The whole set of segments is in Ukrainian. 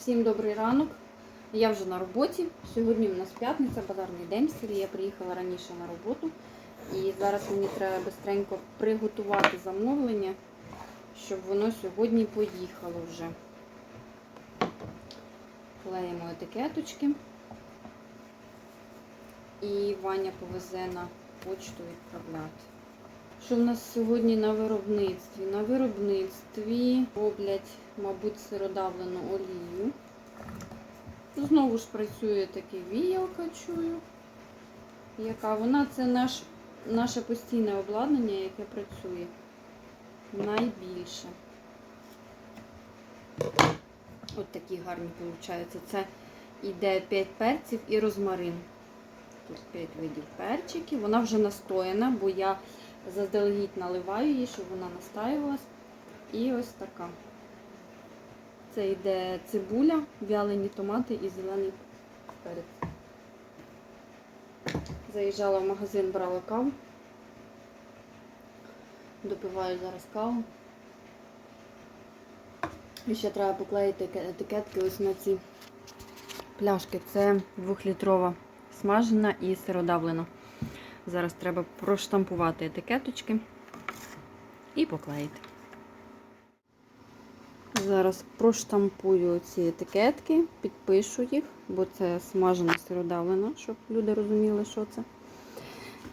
Всім добрий ранок. Я вже на роботі. Сьогодні у нас п'ятниця, базарний день в селі. Я приїхала раніше на роботу. І зараз мені треба швидко приготувати замовлення, щоб воно сьогодні поїхало вже. Клеїмо етикеточки. І Ваня повезе на почту відправляти. Що в нас сьогодні на виробництві? На виробництві роблять, мабуть, сиродавлену олію. Знову ж працює таке віялка, чую. Яка вона це наш, наше постійне обладнання, яке працює найбільше. От такі гарні виходить. Це йде 5 перців і розмарин. Тут 5 видів перчиків. Вона вже настояна, бо я заздалегідь наливаю її, щоб вона настаювалась. І ось така. Це йде цибуля, вялені томати і зелений перець. Заїжджала в магазин, брала каву. Допиваю зараз каву. І ще треба поклеїти етикетки ось на ці пляшки. Це двохлітрова смажена і сиродавлена. Зараз треба проштампувати етикеточки і поклеїти. Зараз проштампую ці етикетки, підпишу їх, бо це смажена сиродавлена, щоб люди розуміли, що це.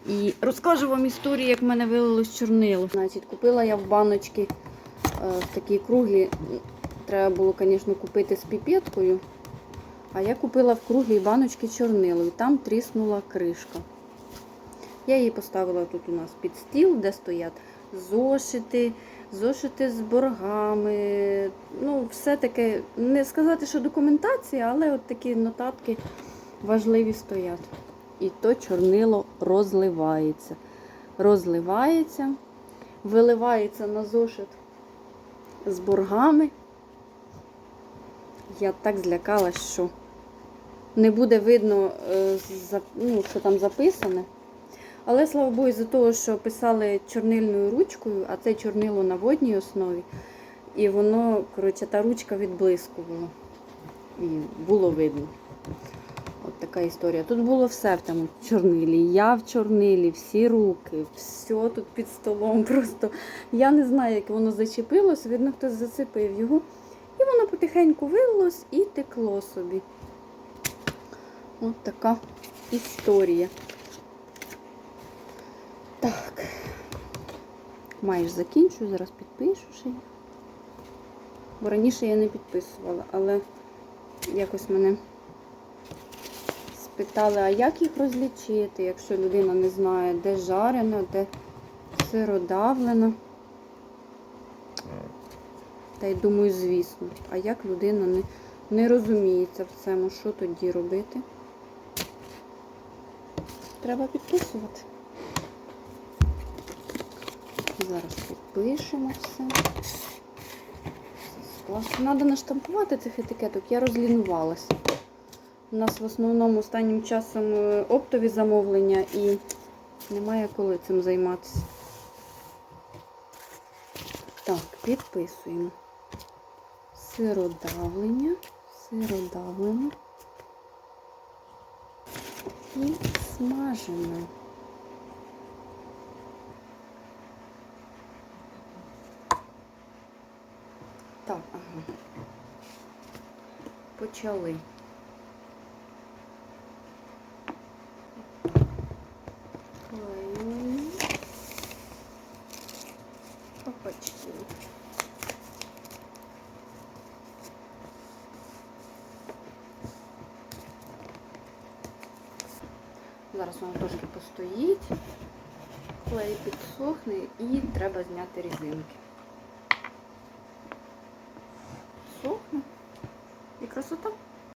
І розкажу вам історію, як в мене вилилось чорнило. Значить, купила я в баночки е, такі круглі. Треба було, звісно, купити з піпеткою. А я купила в круглій баночці чорнило, і там тріснула кришка. Я її поставила тут у нас під стіл, де стоять зошити, зошити з боргами. Ну, все таке, не сказати, що документація, але от такі нотатки важливі стоять. І то чорнило розливається. Розливається, виливається на зошит з боргами. Я так злякалась, що не буде видно, е, ну, що там записане. Але слава Богу, з-за того, що писали чорнильною ручкою, а це чорнило на водній основі, і воно, коротше, та ручка відблискувала. І було видно. От така історія. Тут було все в тому чорнилі. Я в чорнилі, всі руки, все тут під столом. Просто я не знаю, як воно зачепилось, видно, хтось зацепив його. І воно потихеньку вилилось і текло собі. От така історія. Так. Майже закінчую, зараз підпишу ще. Бо раніше я не підписувала, але якось мене спитали, а як їх розлічити, якщо людина не знає, де жарена, де сиродавлена. Та й думаю, звісно, а як людина не, не розуміється в цьому, що тоді робити? Треба підписувати. Зараз підпишемо все. Треба наштампувати цих етикеток, я розлінувалася. У нас в основному останнім часом е, оптові замовлення і немає коли цим займатися. Так, підписуємо. Сиродавлення, сиродавлення і смажене. Так, ага. Почали. Клеїмо. Опачки. Зараз воно трошки постоїть, клей підсохне і треба зняти різинки. Сохне і красота.